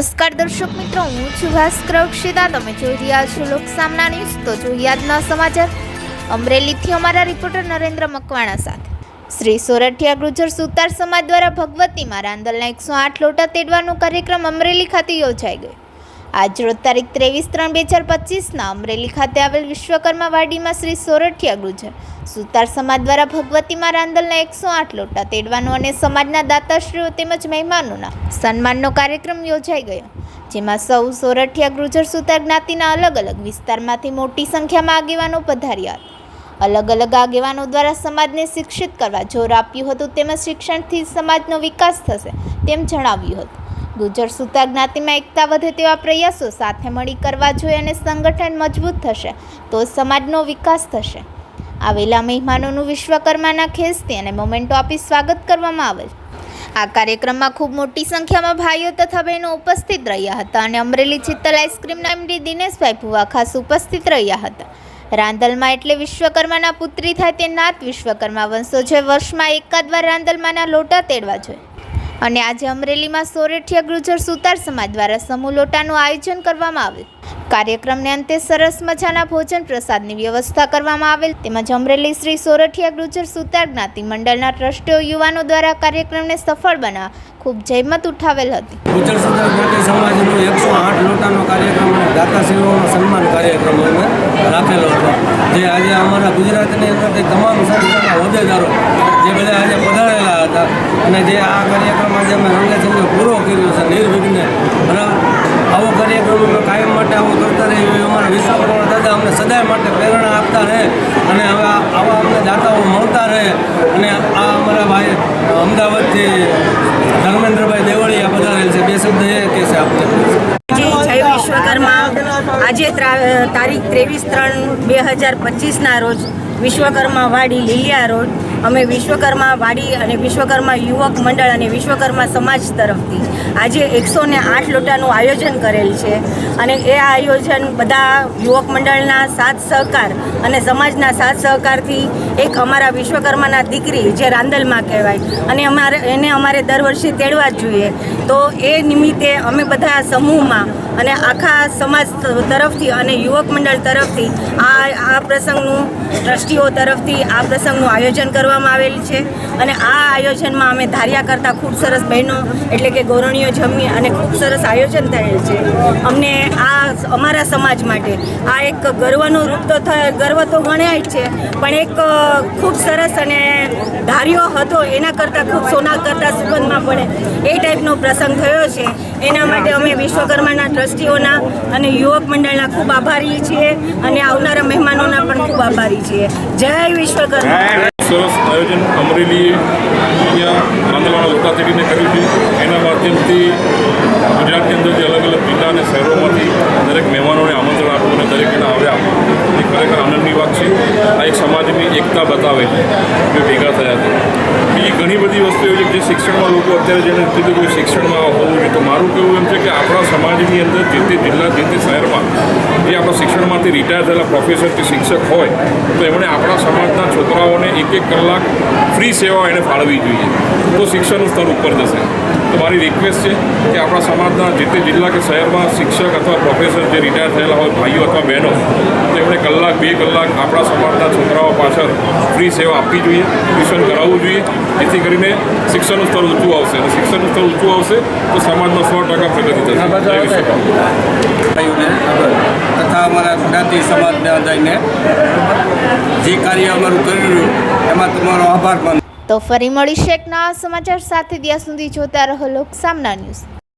નમસ્કાર દર્શક મિત્રો, હું છું ભાસ્કર અક્ષિતા તમે જોઈ રહ્યા છો લોકસામના ન્યૂઝ. તો જોઈએ સમાચાર, અમરેલીથી અમારા રિપોર્ટર નરેન્દ્ર મકવાણા સાથે. શ્રી સોરઠિયા ગુર્જર સુતાર સમાજ દ્વારા ભગવતીમાં રાંદલના એકસો આઠ લોટા તેડવાનો કાર્યક્રમ અમરેલી ખાતે યોજાઈ ગયો. આજરોજ તારીખ ત્રેવીસ ત્રણ બે હજાર પચીસના અમરેલી ખાતે આવેલ વિશ્વકર્મા વાડીમાં શ્રી સોરઠિયા ગુજર સુતાર સમાજ દ્વારા ભગવતીમાં રાંદલના એકસો આઠ લોટા તેડવાનો અને સમાજના દાતાશ્રીઓ તેમજ મહેમાનોના સન્માનનો કાર્યક્રમ યોજાઈ ગયો, જેમાં સૌ સોરઠિયા ગુર્જર સુતાર જ્ઞાતિના અલગ અલગ વિસ્તારમાંથી મોટી સંખ્યામાં આગેવાનો પધાર્યા હતા. અલગ અલગ આગેવાનો દ્વારા સમાજને શિક્ષિત કરવા જોર આપ્યું હતું તેમજ શિક્ષણથી સમાજનો વિકાસ થશે તેમ જણાવ્યું હતું. ગુજર સુતાર જ્ઞાતિમાં એકતા વધે તેવા પ્રયાસો સાથે મળી કરવા જોઈએ અને સંગઠન મજબૂત થશે, તો સમાજનો વિકાસ થશે. આવેલા મહેમાનોનું વિશ્વકર્માના ખેસથી અને મોમેન્ટો આપી સ્વાગત કરવામાં આવેલ. આ કાર્યક્રમમાં ખૂબ મોટી સંખ્યામાં ભાઈઓ તથા બહેનો ઉપસ્થિત રહ્યા હતા અને અમરેલી ચિત્તલ આઈસ્ક્રીમના એમડી દિનેશભાઈ ભુવા ખાસ ઉપસ્થિત રહ્યા હતા. રાંદલમાં એટલે વિશ્વકર્માના પુત્રી થાય તે નાત વિશ્વકર્મા વંશો જે વર્ષમાં એકાદ વાર રાંદલમાંના લોટા તેડવા જોઈએ. અને આજે અમરેલીમાં સોરઠિયા ગુર્જર સુતાર સમાજ દ્વારા સમૂહ લોટાનું આયોજન કરવામાં આવેલ. કાર્યક્રમને અંતે સરસ મજાના ભોજન પ્રસાદની વ્યવસ્થા કરવામાં આવેલ તેમજ અમરેલી શ્રી સોરઠિયા ગુર્જર સુતાર જ્ઞાતિ મંડળના ટ્રસ્ટીઓ યુવાનો દ્વારા કાર્યક્રમને સફળ બનાવવા ખૂબ જહેમત ઉઠાવેલ હતી. ગુજર સુતાર જ્ઞાતિ સમાજનો એકસો આઠ લોટાનો કાર્યક્રમ દાતાશ્રીઓનો સન્માન કાર્યક્રમ રાખેલો હતો. જે આજે અમારા ગુજરાતની અંદર તમામ સંસ્થાના હોદ્દેદારો જે બધા આજે પધારેલા હતા અને જે આ કાર્યક્રમ આજે અમે રંગે ચંગે પૂરો કર્યો છે નિર્વિઘ્ને બરાબર આવો કાર્યક્રમ અમે કાયમ માટે આવો કરતા રહીએ એવી અમારા વિશ્વકર્મા દાદા અમને સદાય માટે પ્રેરણા આપતા રહે અને હવે આવા અમને દાતાઓ મળતા રહે. અને આ અમારા ભાઈ અમદાવાદથી ધર્મેન્દ્રભાઈ દેવળીયા પધારેલ છે. બે શબ્દ એ કહેશે આપણે આજે ત્રા- તારીખ ત્રેવીસ ત્રણ બે હજાર પચીસના રોજ વિશ્વકર્મા વાડી લીલિયા રોડ, અમે વિશ્વકર્મા વાડી અને વિશ્વકર્મા યુવક મંડળ અને વિશ્વકર્મા સમાજ તરફથી આજે એકસો ને આઠ લોટાનું આયોજન કરેલ છે. અને એ આયોજન બધા યુવક મંડળના સાથ સહકાર અને સમાજના સાથ સહકારથી એક અમારા વિશ્વકર્માના દીકરી જે રાંદલમાં કહેવાય, અને અમારે, એને અમારે દર વર્ષે તેડવા જ જોઈએ. તો એ નિમિત્તે અમે બધા સમૂહમાં અને આખા સમાજ તરફથી અને યુવક મંડળ તરફથી આ આ પ્રસંગનું ટ્રસ્ટીઓ તરફથી આ પ્રસંગનું આયોજન કરવામાં આવેલ છે. અને આ આયોજનમાં અમે ધાર્યા કરતાં ખૂબ સરસ બહેનો એટલે કે ગોરણીઓ જમી અને ખૂબ સરસ આયોજન થયેલ છે. અમને આ અમારા સમાજ માટે આ એક ગર્વનું રૂપ તો ગર્વ તો ગણાય જ છે, પણ એક ખૂબ સરસ અને ધાર્યો હતો. એના કરતાં ખૂબ સોના કરતાં સુગંધમાં પડે એ ટાઈપનો પ્રસંગ થયો છે. એના માટે અમે વિશ્વકર્માના ટ્રસ્ટીઓના અને યુવક મંડળના ખૂબ આભારી છીએ અને આવનારા મહેમાનોના પણ ખૂબ આભારી છીએ. જય વિશ્વકર્મા. સરસ આયોજન અમરેલી અહીંયા તેડીને કર્યું છે. એના માધ્યમથી ગુજરાતની અંદર જે અલગ અલગ જિલ્લા અને શહેરોમાંથી દરેક મહેમાનોને આમંત્રણ આપવું અને દરેક આવ્યા એ ખરેખર આનંદની વાત છે. એક સમાજની એકતા બતાવે, જે ભેગા થયા હતા બીજી ઘણી બધી વસ્તુઓ છે જે શિક્ષણમાં લોકો અત્યારે જેને કીધું કોઈ શિક્ષણમાં હોવું જોઈએ, તો મારું કહેવું એમ છે કે આપણા સમાજની અંદર જે તે જિલ્લા, જે તે શહેરમાં જે આપણા શિક્ષણમાંથી રિટાયર થયેલા પ્રોફેસર કે શિક્ષક હોય તો એમણે આપણા સમાજના છોકરાઓને એક એક કલાક ફ્રી સેવા એને ફાળવવી જોઈએ. તો શિક્ષણનું સ્તર ઉપર જશે. તો મારી રિક્વેસ્ટ છે કે આપણા સમાજના જે તે જિલ્લા કે શહેરમાં શિક્ષક અથવા પ્રોફેસર જે રિટાયર થયેલા હોય ભાઈઓ અથવા બહેનો તો એમણે કલાક બે કલાક આપણા સમાજના છોકરાઓ પાછળ ફ્રી સેવા આપવી જોઈએ ટ્યુશન કરાવવું જોઈએ. જેથી કરીને શિક્ષણનું સ્તર ઊંચું આવશે. અને શિક્ષણનું સ્તર ઊંચું આવશે તો સમાજમાં સો ટકા પ્રગતિ થશે. તથા અમારા જ્ઞાતિ સમાજને જઈને જે કાર્ય અમારું કર્યું એમાં તમારો આભાર માનું. તો ફરી મળીશે એક નવા સમાચાર સાથે. ત્યાં સુધી જોતા રહો લોકસામના ન્યૂઝ.